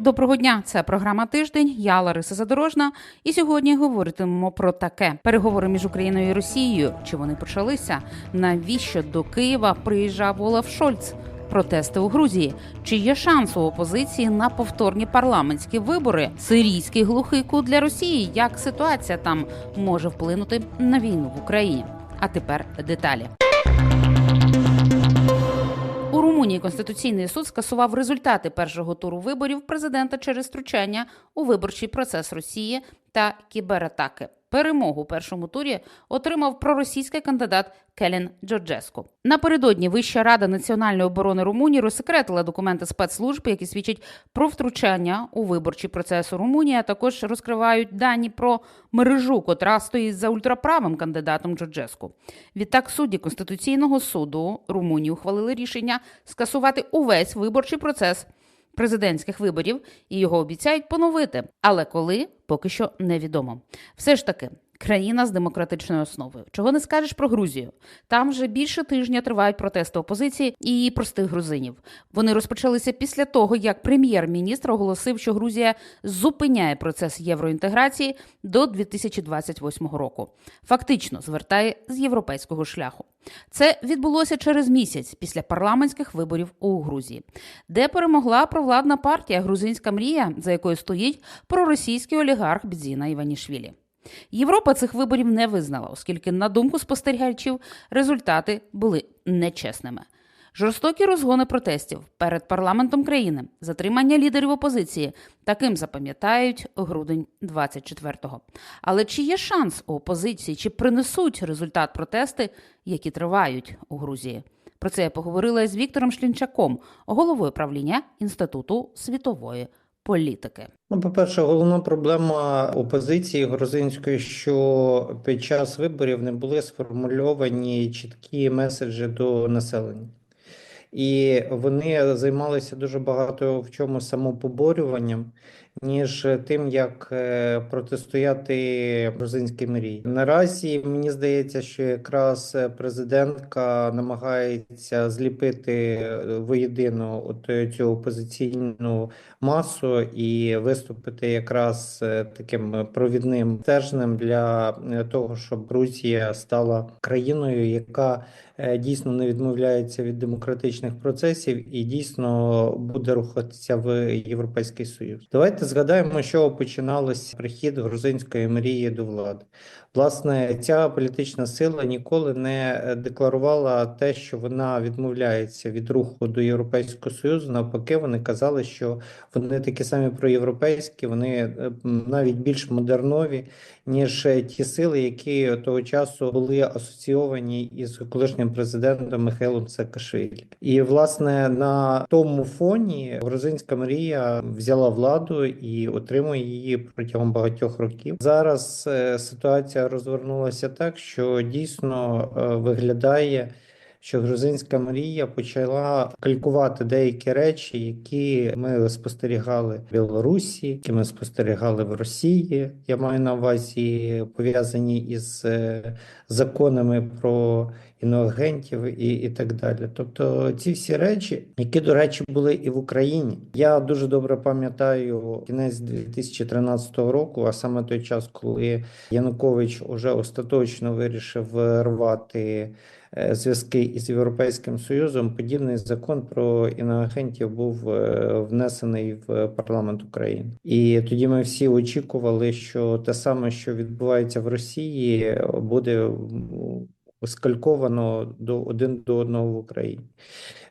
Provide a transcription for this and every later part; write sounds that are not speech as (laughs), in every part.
Доброго дня, це програма Тиждень. Я Лариса Задорожна. І сьогодні говоритимемо про таке: переговори між Україною і Росією. Чи вони почалися? Навіщо до Києва приїжджав Олаф Шольц? Протести у Грузії. Чи є шанс у опозиції на повторні парламентські вибори? Сирійський глухий кут для Росії. Як ситуація там може вплинути на війну в Україні? А тепер деталі. Румунії Конституційний суд скасував результати першого туру виборів президента через втручання у виборчий процес Росії та кібератаки. Перемогу у першому турі отримав проросійський кандидат Келін Джорджеску. Напередодні Вища рада національної оборони Румунії розсекретила документи спецслужб, які свідчать про втручання у виборчий процес у Румунії, а також розкривають дані про мережу, котра стоїть за ультраправим кандидатом Джорджеску. Відтак судді Конституційного суду Румунії ухвалили рішення скасувати увесь виборчий процес президентських виборів і його обіцяють поновити. Але коли поки що невідомо. Все ж таки. Країна з демократичною основою. Чого не скажеш про Грузію? Там вже більше тижня тривають протести опозиції і простих грузинів. Вони розпочалися після того, як прем'єр-міністр оголосив, що Грузія зупиняє процес євроінтеграції до 2028 року. Фактично звертає з європейського шляху. Це відбулося через місяць після парламентських виборів у Грузії, де перемогла провладна партія Грузинська мрія, за якою стоїть проросійський олігарх Бдзіна Іванішвілі. Європа цих виборів не визнала, оскільки, на думку спостерігачів, результати були нечесними. Жорстокі розгони протестів перед парламентом країни, затримання лідерів опозиції таким запам'ятають грудень 24-го. Але чи є шанс у опозиції, чи принесуть результат протести, які тривають у Грузії? Про це я поговорила з Віктором Шлінчаком, головою правління Інституту світової політики. Ну, по-перше, головна проблема опозиції грузинської, що під час виборів не були сформульовані чіткі меседжі до населення. І вони займалися дуже багато в чому самопоборюванням, ніж тим, як е, протистояти грузинській мрії. Наразі мені здається, що якраз президентка намагається зліпити воєдину от цю опозиційну масу і виступити якраз е, таким провідним стержнем для е, того, щоб Грузія стала країною, яка дійсно не відмовляється від демократичних процесів і дійсно буде рухатися в Європейський Союз. Давайте згадаємо, що починалося прихід грузинської мрії до влади. Власне, ця політична сила ніколи не декларувала те, що вона відмовляється від руху до Європейського Союзу. Навпаки, вони казали, що вони такі самі проєвропейські, вони навіть більш модернові, ніж ті сили, які того часу були асоційовані із колишнім президентом Михайлом Саакашвілі. І власне на тому фоні грузинська мрія взяла владу і отримує її протягом багатьох років. Зараз ситуація розвернулася так, що дійсно виглядає що грузинська мрія почала калькувати деякі речі, які ми спостерігали в Білорусі, які ми спостерігали в Росії. Я маю на увазі пов'язані із е, законами про іноагентів і і так далі. Тобто ці всі речі, які, до речі, були і в Україні. Я дуже добре пам'ятаю кінець 2013 року, а саме той час, коли Янукович уже остаточно вирішив рвати. Е, зв'язки із Європейським Союзом, подібний закон про іноагентів був е, внесений в парламент України, і тоді ми всі очікували, що те саме, що відбувається в Росії, буде скальковано до один до одного в Україні.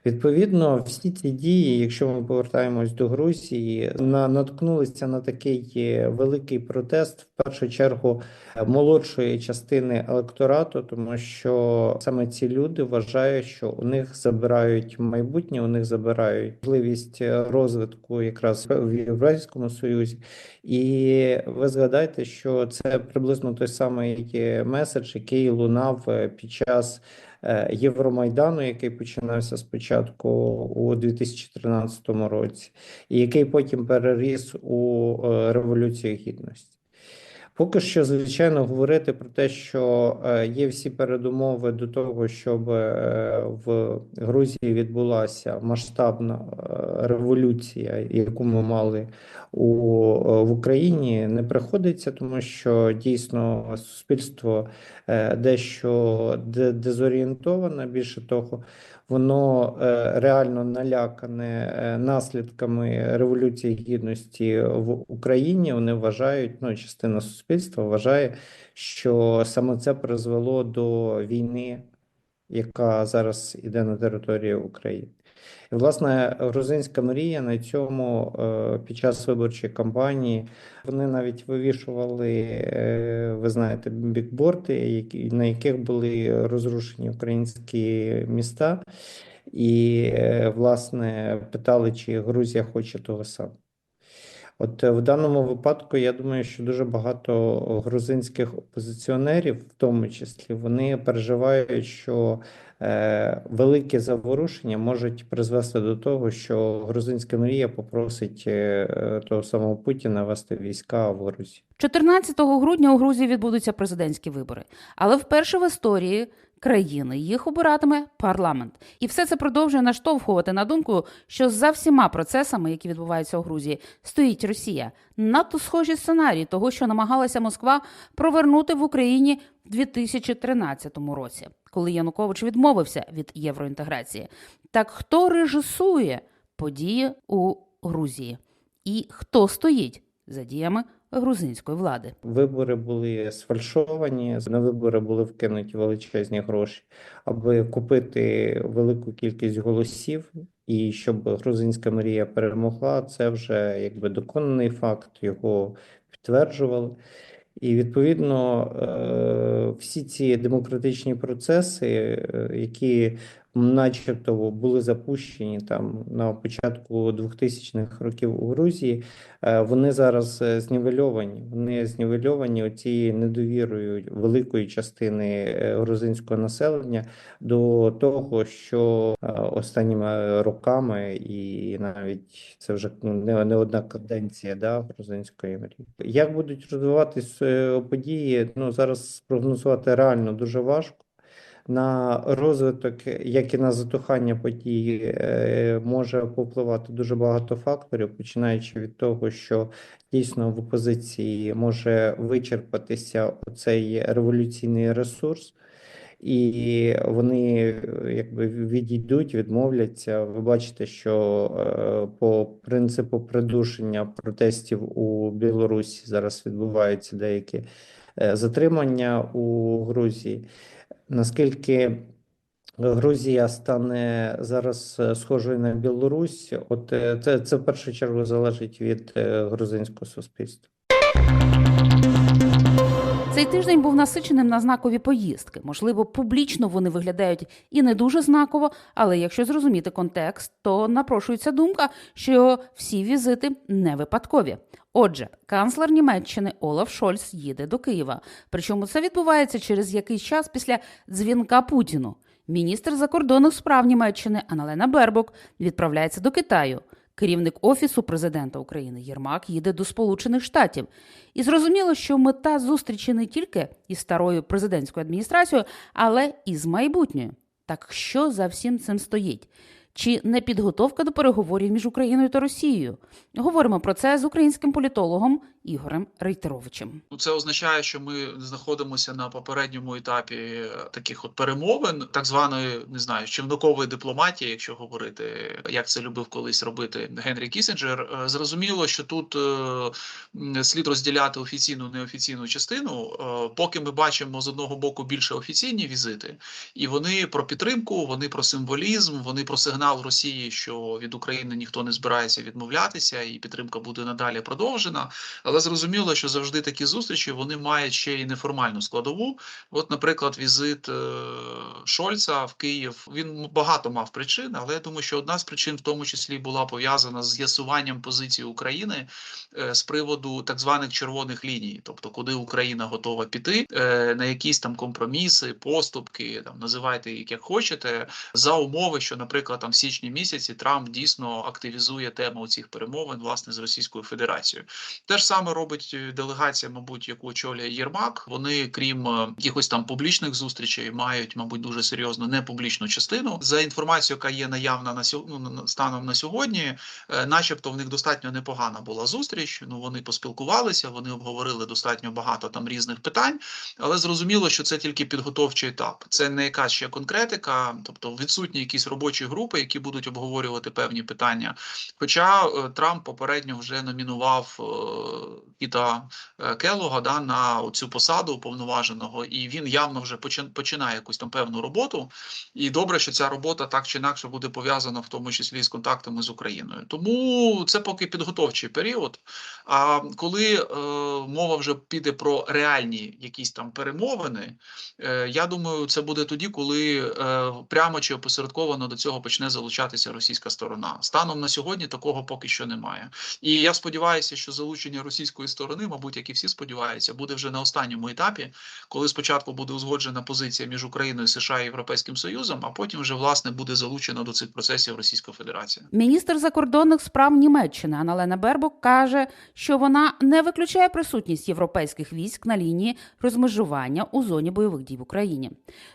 Відповідно, всі ці дії, якщо ми повертаємось до Грузії, на наткнулися на такий е, великий протест в першу чергу е, молодшої частини електорату, тому що саме ці люди вважають, що у них забирають майбутнє, у них забирають можливість е, розвитку якраз в Європейському Союзі, і ви згадайте, що це приблизно той самий меседж, який лунав під час. Е, Євромайдану, який починався спочатку у 2013 році, і який потім переріс у е, Революцію Гідності. Поки що, звичайно, говорити про те, що е, є всі передумови до того, щоб е, в Грузії відбулася масштабна е, революція, яку ми мали у, в Україні, не приходиться, тому що дійсно суспільство дещо де- дезорієнтоване. Більше того, воно е, реально налякане е, наслідками Революції Гідності в Україні. Вони вважають, ну, частина суспільства вважає, що саме це призвело до війни, яка зараз іде на території України. І, власне, грузинська мрія на цьому е, під час виборчої кампанії вони навіть вивішували, е, ви знаєте, бікборди, на яких були розрушені українські міста, і, е, власне, питали, чи Грузія хоче того самого. От в даному випадку я думаю, що дуже багато грузинських опозиціонерів, в тому числі, вони переживають, що великі заворушення можуть призвести до того, що грузинська мрія попросить е, е, того самого Путіна вести війська в Грузі. 14 грудня у Грузії відбудуться президентські вибори, але вперше в історії країни їх обиратиме парламент. І все це продовжує наштовхувати на думку, що за всіма процесами, які відбуваються у Грузії, стоїть Росія. Надто схожі сценарії того, що намагалася Москва провернути в Україні в 2013 році, коли Янукович відмовився від євроінтеграції. Так хто режисує події у Грузії? І хто стоїть за діями грузинської влади? Вибори були сфальшовані, на вибори були вкинуті величезні гроші, аби купити велику кількість голосів, і щоб грузинська мрія перемогла, це вже якби доконаний факт, його підтверджували. І відповідно е, всі ці демократичні процеси, е, які начебто були запущені там на початку 2000-х років у Грузії, е, вони зараз е, знівельовані. Вони знівельовані цією недовірою великої частини е, грузинського населення до того, що останніми роками, і навіть це вже ну, не, не одна каденція да, грузинської мрії. Як будуть розвиватись події, ну зараз спрогнозувати реально дуже важко. На розвиток, як і на затухання подій, е, може попливати дуже багато факторів, починаючи від того, що дійсно в опозиції може вичерпатися цей революційний ресурс, і вони якби відійдуть, відмовляться. Ви бачите, що е, по принципу придушення протестів у Білорусі зараз відбуваються деякі е, затримання у Грузії. Наскільки Грузія стане зараз е, схожою на Білорусь, от е, це, це в першу чергу залежить від е, грузинського суспільства. Цей тиждень був насиченим на знакові поїздки. Можливо, публічно вони виглядають і не дуже знаково, але якщо зрозуміти контекст, то напрошується думка, що всі візити не випадкові. Отже, канцлер Німеччини Олаф Шольц їде до Києва. Причому це відбувається через якийсь час після дзвінка Путіну. Міністр закордонних справ Німеччини Аналена Бербок відправляється до Китаю. Керівник офісу президента України Єрмак їде до Сполучених Штатів. І зрозуміло, що мета зустрічі не тільки із старою президентською адміністрацією, але і з майбутньою. Так що за всім цим стоїть? Чи не підготовка до переговорів між Україною та Росією? Говоримо про це з українським політологом Ігорем Рейтеровичем. Ну, Це означає, що ми знаходимося на попередньому етапі е, таких от перемовин, так званої не знаю, човникової дипломатії, якщо говорити, як це любив колись робити Генрі Кісінджер. Е, Зрозуміло, що тут е, слід розділяти офіційну неофіційну частину. Поки ми бачимо з одного боку більше офіційні візити, і вони про підтримку, вони про символізм, вони про сигнал Росії, що від України ніхто не збирається відмовлятися, і підтримка буде надалі продовжена. Але зрозуміло, що завжди такі зустрічі вони мають ще й неформальну складову. От, наприклад, візит е, Шольца в Київ. Він багато мав причин, але я думаю, що одна з причин в тому числі була пов'язана з з'ясуванням позиції України е, з приводу так званих червоних ліній, тобто куди Україна готова піти е, на якісь там компроміси, поступки, там називайте їх як хочете, за умови, що, наприклад, там в січні місяці Трамп дійсно активізує тему цих перемовин власне з Російською Федерацією. Те ж саме саме робить е, делегація, мабуть, яку очолює Єрмак. Вони, крім е, якихось там публічних зустрічей, мають, мабуть, дуже серйозну непублічну частину. За інформацією, яка є наявна на ну, станом на сьогодні, е, начебто в них достатньо непогана була зустріч. Ну вони поспілкувалися, вони обговорили достатньо багато там різних питань, але зрозуміло, що це тільки підготовчий етап. Це не якась ще конкретика, тобто відсутні якісь робочі групи, які будуть обговорювати певні питання. Хоча Трамп попередньо вже номінував Піта е, Келлога да, на цю посаду уповноваженого, і він явно вже починає якусь там певну роботу. І добре, що ця робота так чи інакше буде пов'язана в тому числі з контактами з Україною. Тому це поки підготовчий період. А коли е, мова вже піде про реальні якісь там перемовини, е, я думаю, це буде тоді, коли е, прямо чи опосередковано до цього почне залучатися російська сторона. Станом на сьогодні такого поки що немає. І я сподіваюся, що залучення російської сторони, мабуть, як і всі сподіваються, буде вже на останньому етапі, коли спочатку буде узгоджена позиція між Україною, США і Європейським Союзом, а потім вже власне буде залучена до цих процесів Російська Федерація. Міністр закордонних справ Німеччини Аналена Бербок каже, що вона не виключає присутність європейських військ на лінії розмежування у зоні бойових дій в Україні.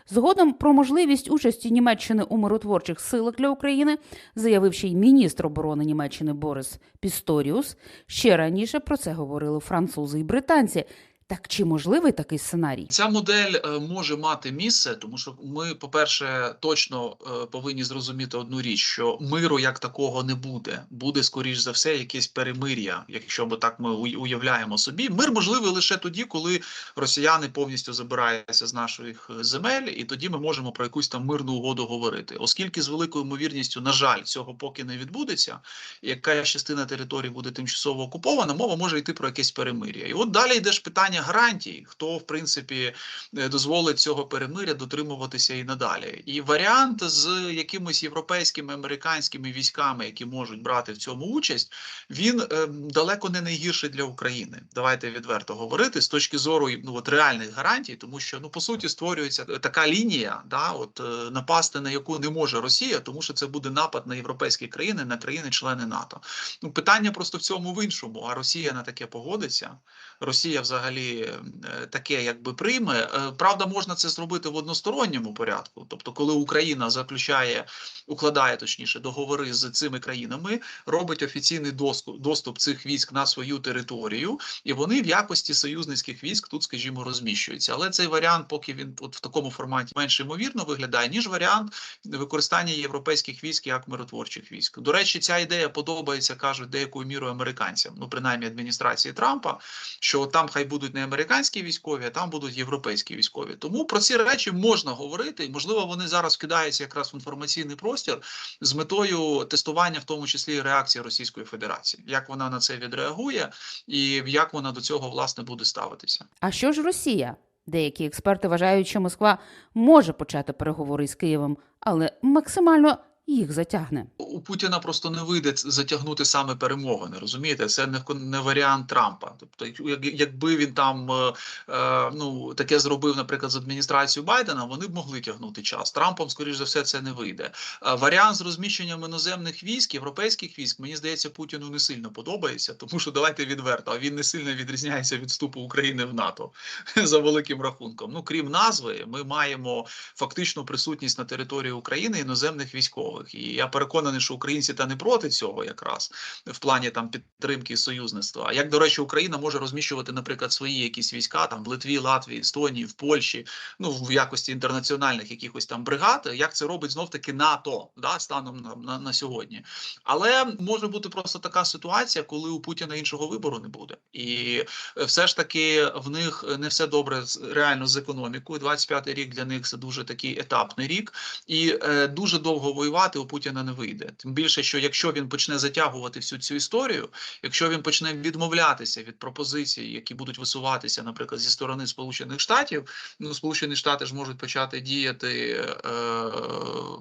Згодом про можливість участі Німеччини у миротворчих силах для України заявив ще й міністр оборони Німеччини Борис Пісторіус. Ще раніше про це говорили французи і британці. Так чи можливий такий сценарій? Ця модель е, може мати місце, тому що ми, по-перше, точно е, повинні зрозуміти одну річ: що миру як такого не буде. Буде скоріш за все якесь перемир'я, якщо ми так ми уявляємо собі. Мир можливий лише тоді, коли росіяни повністю забираються з наших е, земель, і тоді ми можемо про якусь там мирну угоду говорити. Оскільки з великою ймовірністю, на жаль, цього поки не відбудеться, і якась частина території буде тимчасово окупована, мова може йти про якесь перемир'я. І от далі йде ж питання гарантій, хто в принципі е, дозволить цього перемиря дотримуватися і надалі. І варіант з якимись європейськими американськими військами, які можуть брати в цьому участь, він е, далеко не найгірший для України. Давайте відверто говорити з точки зору ну от реальних гарантій, тому що ну по суті створюється така лінія, да, от е, напасти на яку не може Росія, тому що це буде напад на європейські країни, на країни-члени НАТО. Ну питання просто в цьому в іншому. А Росія на таке погодиться. Росія взагалі е, таке якби прийме. Е, Правда, можна це зробити в односторонньому порядку. Тобто, коли Україна заключає, укладає точніше договори з цими країнами, робить офіційний доступ, доступ цих військ на свою територію, і вони в якості союзницьких військ тут, скажімо, розміщуються. Але цей варіант, поки він от в такому форматі менш ймовірно виглядає, ніж варіант використання європейських військ як миротворчих військ. До речі, ця ідея подобається, кажуть, деякою мірою американцям, ну принаймні адміністрації Трампа, що там хай будуть не американські військові, а там будуть європейські військові. Тому про ці речі можна говорити, і можливо вони зараз кидаються якраз в інформаційний простір з метою тестування, в тому числі реакції Російської Федерації, як вона на це відреагує, і як вона до цього власне буде ставитися. А що ж Росія? Деякі експерти вважають, що Москва може почати переговори з Києвом, але максимально їх затягне. у Путіна просто не вийде затягнути саме перемовини. Розумієте, це не не варіант Трампа. Тобто, як- як- якби він там е, е, ну таке зробив, наприклад, з адміністрацією Байдена, вони б могли тягнути час. Трампом, скоріш за все, це не вийде. Е, Варіант з розміщенням іноземних військ, європейських військ, мені здається, Путіну не сильно подобається, тому що давайте відверто, він не сильно відрізняється від вступу України в НАТО (laughs) за великим рахунком. Ну крім назви, ми маємо фактичну присутність на території України іноземних військових. І я переконаний, що українці та не проти цього якраз в плані там підтримки союзництва. А як до речі, Україна може розміщувати, наприклад, свої якісь війська там в Литві, Латвії, Естонії, в Польщі, ну в якості інтернаціональних якихось там бригад, як це робить знов таки НАТО, да, станом на, на, на сьогодні. Але може бути просто така ситуація, коли у Путіна іншого вибору не буде, і е, все ж таки в них не все добре реально з економікою. 25-й рік для них це дуже такий етапний рік, і е, дуже довго воювати у Путіна не вийде. Тим більше, що якщо він почне затягувати всю цю історію, якщо він почне відмовлятися від пропозицій, які будуть висуватися, наприклад, зі сторони Сполучених Штатів, ну Сполучені Штати ж можуть почати діяти е,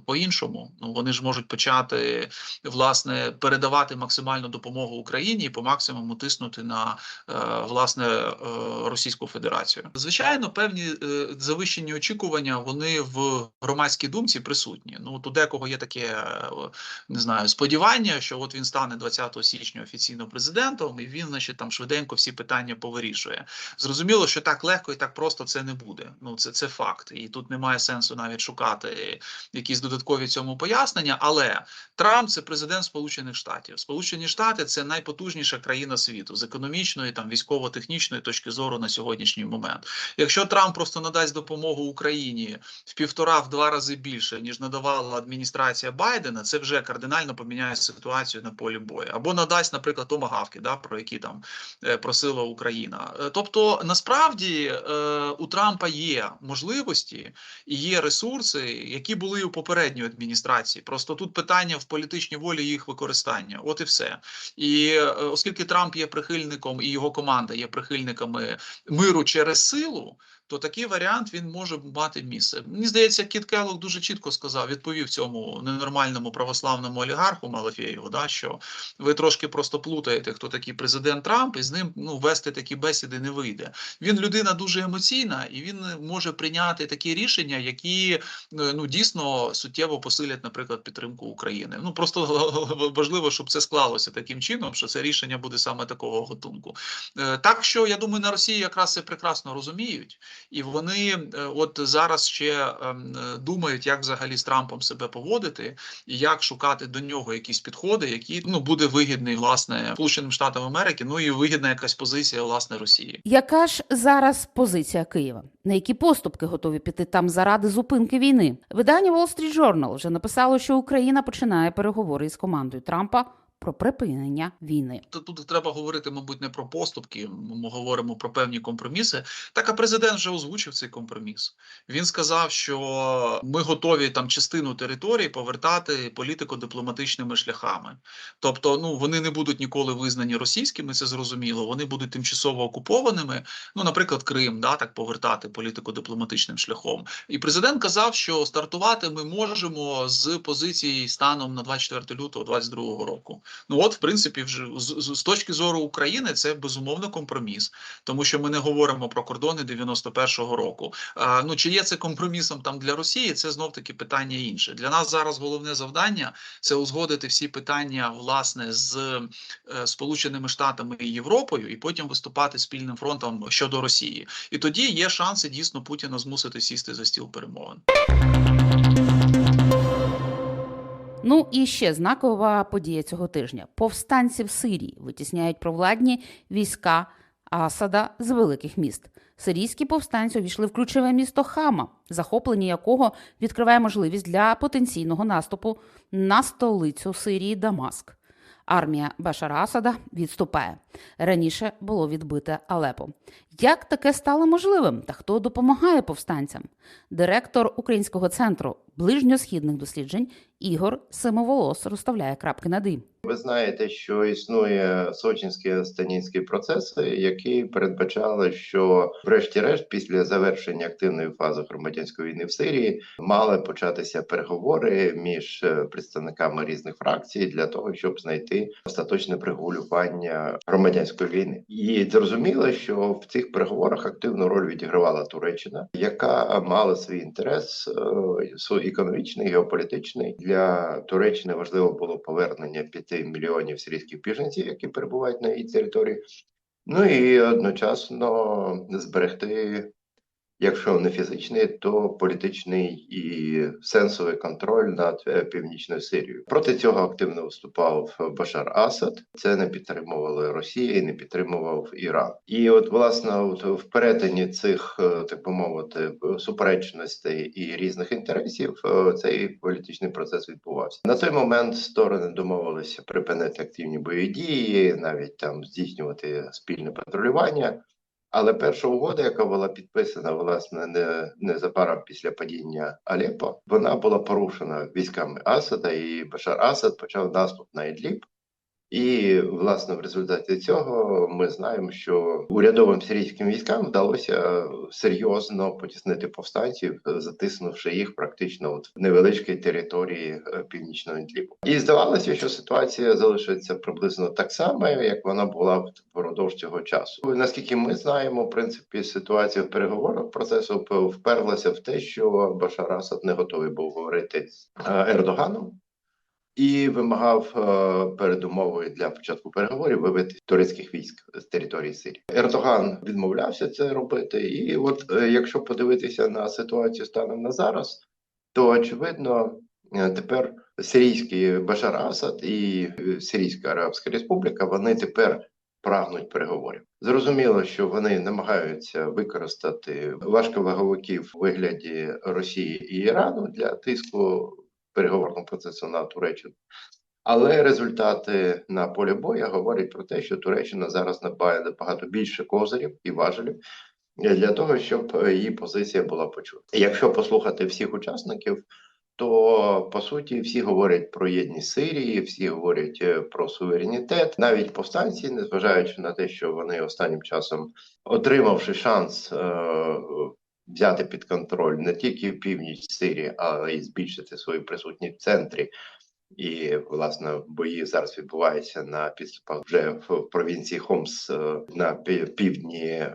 по-іншому. Ну вони ж можуть почати власне передавати максимальну допомогу Україні і по максимуму тиснути на е, власне е, Російську Федерацію. Звичайно, певні е, завищені очікування вони в громадській думці присутні. Ну у декого є таке таке е, не знаю сподівання, що от він стане 20 січня офіційно президентом, і він, значить, там швиденько всі питання повирішує. Зрозуміло, що так легко і так просто це не буде. Ну це, це факт, і тут немає сенсу навіть шукати якісь додаткові цьому пояснення. Але Трамп це президент Сполучених Штатів. Сполучені Штати це найпотужніша країна світу з економічної, там військово-технічної точки зору на сьогоднішній момент. Якщо Трамп просто надасть допомогу Україні в півтора в два рази більше ніж надавала адміністрація Байдена, це вже кардинально поміняє ситуацію на полі бою. Або надасть, наприклад, томагавки, да про які там е, просила Україна. Е, Тобто, насправді е, у Трампа є можливості і є ресурси, які були у попередньої адміністрації. Просто тут питання в політичній волі їх використання. От і все. І оскільки Трамп є прихильником і його команда є прихильниками миру через силу. То такий варіант він може мати місце. Мені здається, Кіт Келлог дуже чітко сказав, відповів цьому ненормальному православному олігарху Малафєєву, да, що ви трошки просто плутаєте, хто такий президент Трамп, і з ним ну вести такі бесіди не вийде. Він людина дуже емоційна, і він може прийняти такі рішення, які е, ну дійсно суттєво посилять, наприклад, підтримку України. Ну просто (laughs) важливо, щоб це склалося таким чином, що це рішення буде саме такого готунку. Е, Так що я думаю, на Росії якраз це прекрасно розуміють, і вони е, от зараз ще ем, е, думають, як взагалі з Трампом себе поводити, і як шукати до нього якісь підходи, які ну буде вигідний власне Сполученим Штатам Америки, ну і вигідна якась позиція власне Росії. Яка ж зараз позиція Києва? На які поступки готові піти там заради зупинки війни? Видання Wall Street Journal вже написало, що Україна починає переговори із командою Трампа про припинення війни. Тут треба говорити, мабуть, не про поступки. Ми говоримо про певні компроміси. Так, а президент вже озвучив цей компроміс. Він сказав, що ми готові там частину території повертати політико-дипломатичними шляхами. Тобто, ну вони не будуть ніколи визнані російськими, це зрозуміло. Вони будуть тимчасово окупованими. Ну, наприклад, Крим, да, так повертати політико-дипломатичним шляхом. І президент казав, що стартувати ми можемо з позиції станом на 24 лютого 2022 року. Ну от, в принципі, вже з, з, точки зору України це безумовно компроміс, тому що ми не говоримо про кордони 91-го року. А, ну чи є це компромісом там для Росії? Це знов таки питання інше. Для нас зараз головне завдання це узгодити всі питання власне з е, Сполученими Штатами і Європою, і потім виступати спільним фронтом щодо Росії. І тоді є шанси дійсно Путіна змусити сісти за стіл перемовин. Ну і ще знакова подія цього тижня: повстанці в Сирії витісняють провладні війська Асада з великих міст. Сирійські повстанці увійшли в ключове місто Хама, захоплення якого відкриває можливість для потенційного наступу на столицю Сирії Дамаск. Армія Башара Асада відступає. Раніше було відбите Алепо. Як таке стало можливим та хто допомагає повстанцям? Директор Українського центру ближньосхідних досліджень Ігор Симоволос розставляє крапки над «і». Ви знаєте, що існує Сочинський станінський процес, які передбачали, що, врешті-решт, після завершення активної фази громадянської війни в Сирії мали початися переговори між е, представниками різних фракцій для того, щоб знайти остаточне пригулювання громадянської війни. І зрозуміло, що в цих переговорах активну роль відігравала Туреччина, яка мала свій інтерес е, свій економічний, геополітичний для Туреччини важливо було повернення 5 мільйонів сирійських біженців, які перебувають на її території. Ну і одночасно зберегти, якщо не фізичний, то політичний і сенсовий контроль над е, північною Сирією. Проти цього активно виступав Башар Асад. Це не підтримували Росія і не підтримував Іран. І от власне от в перетині цих е, так би мовити суперечностей і різних інтересів е, цей політичний процес відбувався. На той момент сторони домовилися припинити активні бойові дії, навіть там здійснювати спільне патрулювання. Але перша угода, яка була підписана власне не незабаром після падіння Алеппо, вона була порушена військами Асада, і Башар Асад почав наступ на Ідліб. І власне в результаті цього ми знаємо, що урядовим сирійським військам вдалося серйозно потіснити повстанців, затиснувши їх практично от в невеличкій території е, північного Ідлібу. І здавалося, що ситуація залишиться приблизно так само, як вона була впродовж цього часу. Наскільки ми знаємо, в принципі, ситуація в переговорах процесу вперлася в те, що Башар Асад не готовий був говорити з е, Ердоганом. І вимагав е, передумовою для початку переговорів вивести турецьких військ з території Сирії. Ердоган відмовлявся це робити. І от е, якщо подивитися на ситуацію станом на зараз, то очевидно е, тепер сирійський Башар Асад і Сирійська Арабська Республіка вони тепер прагнуть переговорів. Зрозуміло, що вони намагаються використати важковаговиків у вигляді Росії і Ірану для тиску переговорного процесу на Туреччину. Але результати на полі бою говорять про те, що Туреччина зараз набає набагато більше козирів і важелів для того, щоб її позиція була почута. Якщо послухати всіх учасників, то по суті всі говорять про єдність Сирії, всі говорять е, про суверенітет, навіть повстанці, незважаючи на те, що вони останнім часом, отримавши шанс е, взяти під контроль не тільки північ Сирії, але й збільшити свою присутність в центрі. І власне бої зараз відбуваються на підступах вже в провінції Хомс е, на півдні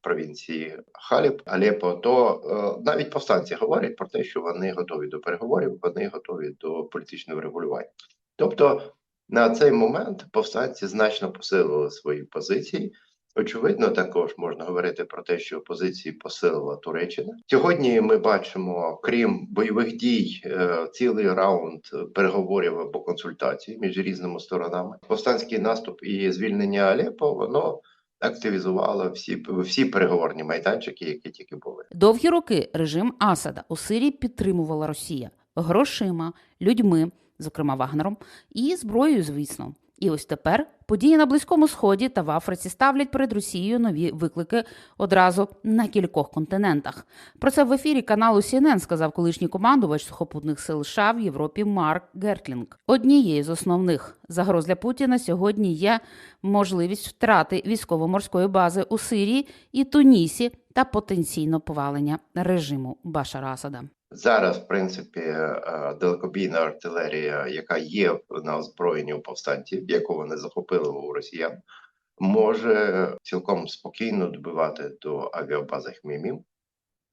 провінції Халіб, Алепо, то е, навіть повстанці говорять про те, що вони готові до переговорів, вони готові до політичного регулювання. Тобто на цей момент повстанці значно посилили свої позиції. Очевидно, також можна говорити про те, що позиції посилила Туреччина. Сьогодні ми бачимо, крім бойових дій, е, цілий раунд переговорів або консультацій між різними сторонами. Повстанський наступ і звільнення Алепо воно активізувало всі всі переговорні майданчики, які тільки були. Довгі роки режим Асада у Сирії підтримувала Росія грошима, людьми, зокрема Вагнером, і зброєю, звісно. І ось тепер події на Близькому Сході та в Африці ставлять перед Росією нові виклики одразу на кількох континентах. Про це в ефірі каналу CNN сказав колишній командувач сухопутних сил США в Європі Марк Гертлінг. Однією з основних загроз для Путіна сьогодні є можливість втрати військово-морської бази у Сирії і Тунісі та потенційно повалення режиму Башара Асада. Зараз, в принципі, е, далекобійна артилерія, яка є на озброєнні у повстанців, яку вони захопили у росіян, може цілком спокійно добивати до авіабази Хмімім.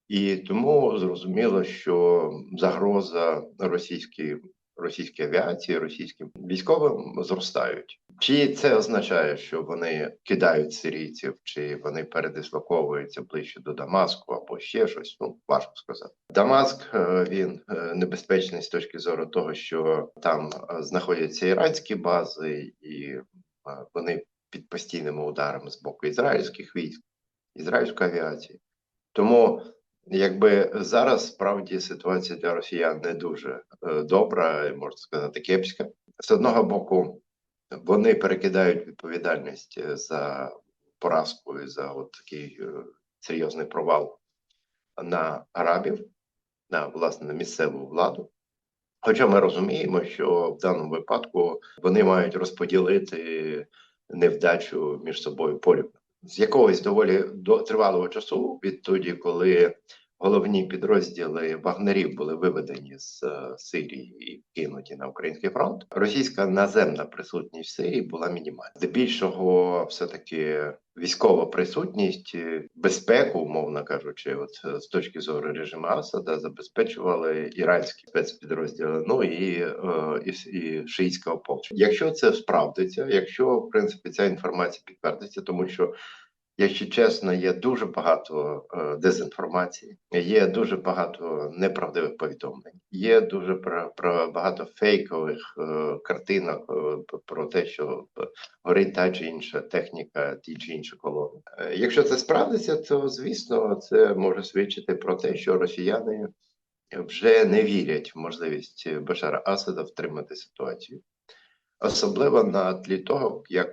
І тому зрозуміло, що загроза російській російській авіації, російським військовим зростають. Чи це означає, що вони кидають сирійців, чи вони передислоковуються ближче до Дамаску або ще щось? Ну важко сказати. Дамаск е, він е, небезпечний з точки зору того, що там е, знаходяться іранські бази, і вони під постійними ударами з боку ізраїльських військ, ізраїльської авіації. Тому Якби зараз справді ситуація для росіян не дуже е, добра, можна сказати, кепська. З одного боку, вони перекидають відповідальність е, за поразку і за от такий е, серйозний провал на арабів, на власне на місцеву владу. Хоча ми розуміємо, що в даному випадку вони мають розподілити невдачу між собою порівну з якогось доволі до тривалого часу, відтоді, коли головні підрозділи вагнерів були виведені з е, Сирії і кинуті на український фронт, російська наземна присутність в Сирії була мінімальна. Здебільшого, все таки військова присутність, е, безпеку, умовно кажучи, от е, з точки зору режиму Асада, забезпечували іранські спецпідрозділи, ну і, і, і шиїцьке ополчення. Якщо це справдиться, якщо в принципі ця інформація підтвердиться, тому що Якщо чесно, є дуже багато е, дезінформації, є дуже багато неправдивих повідомлень, є дуже багато фейкових е, картинок е, про те, що горить та чи інша техніка, ті чи інші колони. Якщо це справдиться, то звісно це може свідчити про те, що росіяни вже не вірять в можливість Башара Асада втримати ситуацію, особливо на тлі того, як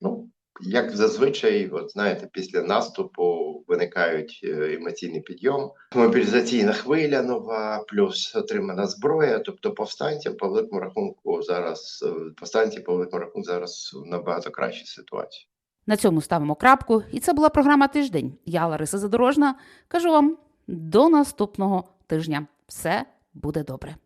ну. Як зазвичай, от знаєте, після наступу виникають е, емоційний підйом, мобілізаційна хвиля нова, плюс отримана зброя. Тобто повстанці по великому рахунку зараз е, повстанці по великому рахунку зараз набагато кращій ситуації. На цьому ставимо крапку. І це була програма Тиждень. Я Лариса Задорожна. Кажу вам до наступного тижня. Все буде добре.